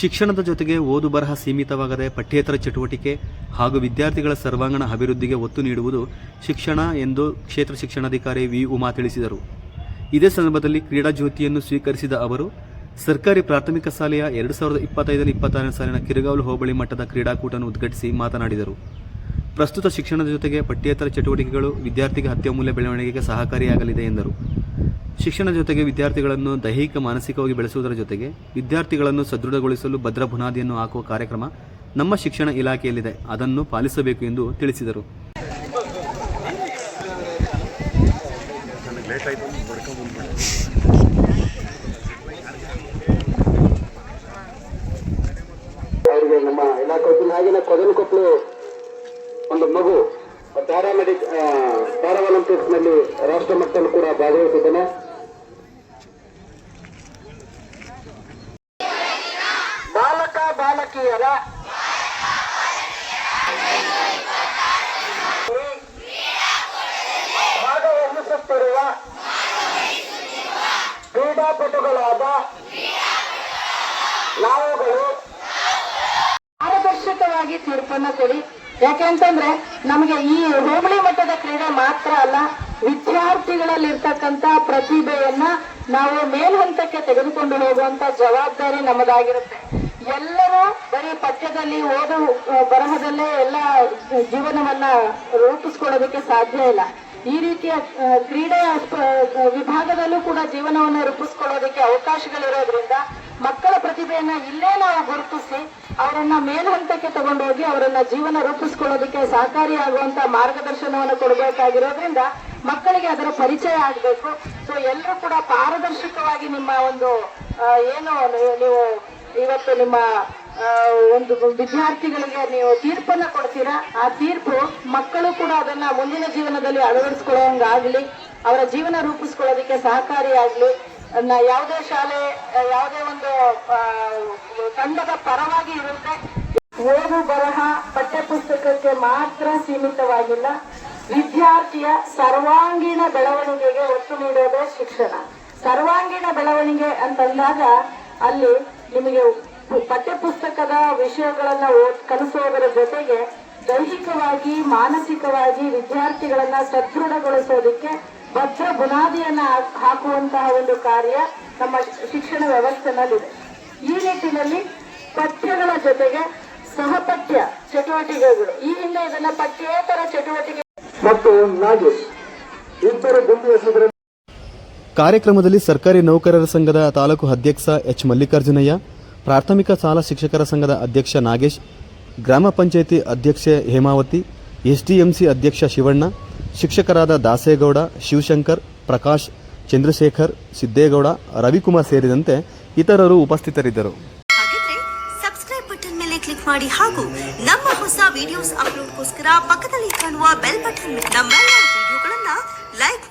ಶಿಕ್ಷಣದ ಜೊತೆಗೆ ಓದು ಬರಹ ಸೀಮಿತವಾಗದೆ ಪಠ್ಯೇತರ ಚಟುವಟಿಕೆ ಹಾಗೂ ವಿದ್ಯಾರ್ಥಿಗಳ ಸರ್ವಾಂಗಣ ಅಭಿವೃದ್ಧಿಗೆ ಒತ್ತು ನೀಡುವುದು ಶಿಕ್ಷಣ ಎಂದು ಕ್ಷೇತ್ರ ಶಿಕ್ಷಣಾಧಿಕಾರಿ ವಿ. ಉಮಾ ತಿಳಿಸಿದರು. ಇದೇ ಸಂದರ್ಭದಲ್ಲಿ ಕ್ರೀಡಾ ಜ್ಯೋತಿಯನ್ನು ಸ್ವೀಕರಿಸಿದ ಅವರು, ಸರ್ಕಾರಿ ಪ್ರಾಥಮಿಕ ಶಾಲೆಯ ಎರಡು ಸಾವಿರದ ಇಪ್ಪತ್ತೈದರ ಇಪ್ಪತ್ತಾರನೇ ಸಾಲಿನ ಕಿರುಗಾವಲು ಹೋಬಳಿ ಮಟ್ಟದ ಕ್ರೀಡಾಕೂಟವನ್ನು ಉದ್ಘಾಟಿಸಿ ಮಾತನಾಡಿದರು. ಪ್ರಸ್ತುತ ಶಿಕ್ಷಣದ ಜೊತೆಗೆ ಪಠ್ಯೇತರ ಚಟುವಟಿಕೆಗಳು ವಿದ್ಯಾರ್ಥಿಗೆ ಅತ್ಯಮೂಲ್ಯ ಬೆಳವಣಿಗೆಗೆ ಸಹಕಾರಿಯಾಗಲಿದೆ ಎಂದರು. ಶಿಕ್ಷಣ ಜೊತೆಗೆ ವಿದ್ಯಾರ್ಥಿಗಳನ್ನು ದೈಹಿಕ, ಮಾನಸಿಕವಾಗಿ ಬೆಳೆಸುವುದರ ಜೊತೆಗೆ ವಿದ್ಯಾರ್ಥಿಗಳನ್ನು ಸದೃಢಗೊಳಿಸಲು ಭದ್ರ ಬುನಾದಿಯನ್ನು ಹಾಕುವ ಕಾರ್ಯಕ್ರಮ ನಮ್ಮ ಶಿಕ್ಷಣ ಇಲಾಖೆಯಲ್ಲಿದೆ. ಅದನ್ನು ಪಾಲಿಸಬೇಕು ಎಂದು ತಿಳಿಸಿದರು. ಒಂದು ಮಗು ಪ್ಯಾರಾಮೆಡಿಕ್ ಪ್ಯಾರಾ ಒಲಿಂಪಿಕ್ಸ್ನಲ್ಲಿ ರಾಷ್ಟ್ರ ಮಟ್ಟದಲ್ಲಿ ಕೂಡ ಭಾಗವಹಿಸಿದ್ದೇನೆ. ಬಾಲಕಿಯರ ಭಾಗವಹಿಸುತ್ತಿರುವ ಕ್ರೀಡಾಪಟುಗಳಾದ ನಾವುಗಳು ಪಾರದರ್ಶಕವಾಗಿ ತೀರ್ಪನ್ನ ಕೊಡಿ. ಯಾಕೆಂತಂದ್ರೆ ನಮಗೆ ಈ ಹೋಬಳಿ ಮಟ್ಟದ ಕ್ರೀಡೆ ಮಾತ್ರ ಅಲ್ಲ ವಿದ್ಯಾರ್ಥಿಗಳಲ್ಲಿರ್ತಕ್ಕಂತ ಪ್ರತಿಭೆಯನ್ನ ನಾವು ಮೇಲ್ಹಂತಕ್ಕೆ ತೆಗೆದುಕೊಂಡು ಹೋಗುವಂತ ಜವಾಬ್ದಾರಿ ನಮ್ಮದಾಗಿರುತ್ತೆ. ಎಲ್ಲರೂ ಬರೀ ಪಠ್ಯದಲ್ಲಿ ಓದು ಬರಹದಲ್ಲೇ ಎಲ್ಲ ಜೀವನವನ್ನ ರೂಪಿಸ್ಕೊಳ್ಳೋದಕ್ಕೆ ಸಾಧ್ಯ ಇಲ್ಲ. ಈ ರೀತಿಯ ಕ್ರೀಡೆಯ ವಿಭಾಗದಲ್ಲೂ ಕೂಡ ಜೀವನವನ್ನು ರೂಪಿಸ್ಕೊಳ್ಳೋದಕ್ಕೆ ಅವಕಾಶಗಳಿರೋದ್ರಿಂದ ಮಕ್ಕಳ ಪ್ರತಿಭೆಯನ್ನ ಇಲ್ಲೇ ನಾವು ಗುರುತಿಸಿ ಅವರನ್ನ ಮೇಲ್ಹಂತಕ್ಕೆ ತಗೊಂಡೋಗಿ ಅವರನ್ನ ಜೀವನ ರೂಪಿಸ್ಕೊಳ್ಳೋದಕ್ಕೆ ಸಹಕಾರಿಯಾಗುವಂತ ಮಾರ್ಗದರ್ಶನವನ್ನು ಕೊಡಬೇಕಾಗಿರೋದ್ರಿಂದ ಮಕ್ಕಳಿಗೆ ಅದರ ಪರಿಚಯ ಆಗಬೇಕು. ಸೊ ಎಲ್ಲರೂ ಕೂಡ ಪಾರದರ್ಶಕವಾಗಿ ನಿಮ್ಮ ಒಂದು ಏನು, ನೀವು ಇವತ್ತು ನಿಮ್ಮ ಒಂದು ವಿದ್ಯಾರ್ಥಿಗಳಿಗೆ ನೀವು ತೀರ್ಪನ್ನ ಕೊಡ್ತೀರಾ? ಆ ತೀರ್ಪು ಮಕ್ಕಳು ಕೂಡ ಅದನ್ನ ಮುಂದಿನ ಜೀವನದಲ್ಲಿ ಅಳವಡಿಸ್ಕೊಳ್ಳೋಂಗಾಗ್ಲಿ, ಅವರ ಜೀವನ ರೂಪಿಸ್ಕೊಳ್ಳೋದಕ್ಕೆ ಸಹಕಾರಿಯಾಗ್ಲಿ ಯಾವುದೇ ಶಾಲೆ, ಯಾವುದೇ ಒಂದು ತಂಡದ ಪರವಾಗಿ ಇರುತ್ತೆ. ಓದು ಬರಹ ಪಠ್ಯಪುಸ್ತಕಕ್ಕೆ ಮಾತ್ರ ಸೀಮಿತವಾಗಿಲ್ಲ. ವಿದ್ಯಾರ್ಥಿಯ ಸರ್ವಾಂಗೀಣ ಬೆಳವಣಿಗೆಗೆ ಒತ್ತು ನೀಡೋದೇ ಶಿಕ್ಷಣ. ಸರ್ವಾಂಗೀಣ ಬೆಳವಣಿಗೆ ಅಂತಂದಾಗ ಅಲ್ಲಿ ನಿಮಗೆ ಪಠ್ಯಪುಸ್ತಕದ ವಿಷಯಗಳನ್ನ ಓದ್, ಕಲಿಸೋದರ ಜೊತೆಗೆ ದೈಹಿಕವಾಗಿ, ಮಾನಸಿಕವಾಗಿ ವಿದ್ಯಾರ್ಥಿಗಳನ್ನ ಸದೃಢಗೊಳಿಸೋದಕ್ಕೆ ಭದ್ರ ಬುನಾದಿಯನ್ನ ಹಾಕ್- ಹಾಕುವಂತಹ ಒಂದು ಕಾರ್ಯ ನಮ್ಮ ಶಿಕ್ಷಣ ವ್ಯವಸ್ಥೆನಲ್ಲಿದೆ. ಈ ನಿಟ್ಟಿನಲ್ಲಿ ಪಠ್ಯಗಳ ಜೊತೆಗೆ ಸಹಪಠ್ಯ ಚಟುವಟಿಕೆಗಳು. ಈ ಹಿಂದೆ ಇದನ್ನ ಪಠ್ಯೇತರ ಚಟುವಟಿಕೆ ಮತ್ತು ನಾಗೇಶ್, ಇಬ್ಬರು ಗುಂಪು ಕಾರ್ಯಕ್ರಮದಲ್ಲಿ ಸರ್ಕಾರಿ ನೌಕರರ ಸಂಘದ ತಾಲೂಕು ಅಧ್ಯಕ್ಷ ಎಚ್ ಮಲ್ಲಿಕಾರ್ಜುನಯ್ಯ, ಪ್ರಾಥಮಿಕ ಶಾಲಾ ಶಿಕ್ಷಕರ ಸಂಘದ ಅಧ್ಯಕ್ಷ ನಾಗೇಶ್, ಗ್ರಾಮ ಪಂಚಾಯಿತಿ ಅಧ್ಯಕ್ಷೆ ಹೇಮಾವತಿ, ಎಸ್ಡಿಎಂಸಿ ಅಧ್ಯಕ್ಷ ಶಿವಣ್ಣ, ಶಿಕ್ಷಕರಾದ ದಾಸೇಗೌಡ, ಶಿವಶಂಕರ್, ಪ್ರಕಾಶ್, ಚಂದ್ರಶೇಖರ್, ಸಿದ್ದೇಗೌಡ, ರವಿಕುಮಾರ್ ಸೇರಿದಂತೆ ಇತರರು ಉಪಸ್ಥಿತರಿದ್ದರು. ಲೈಕ್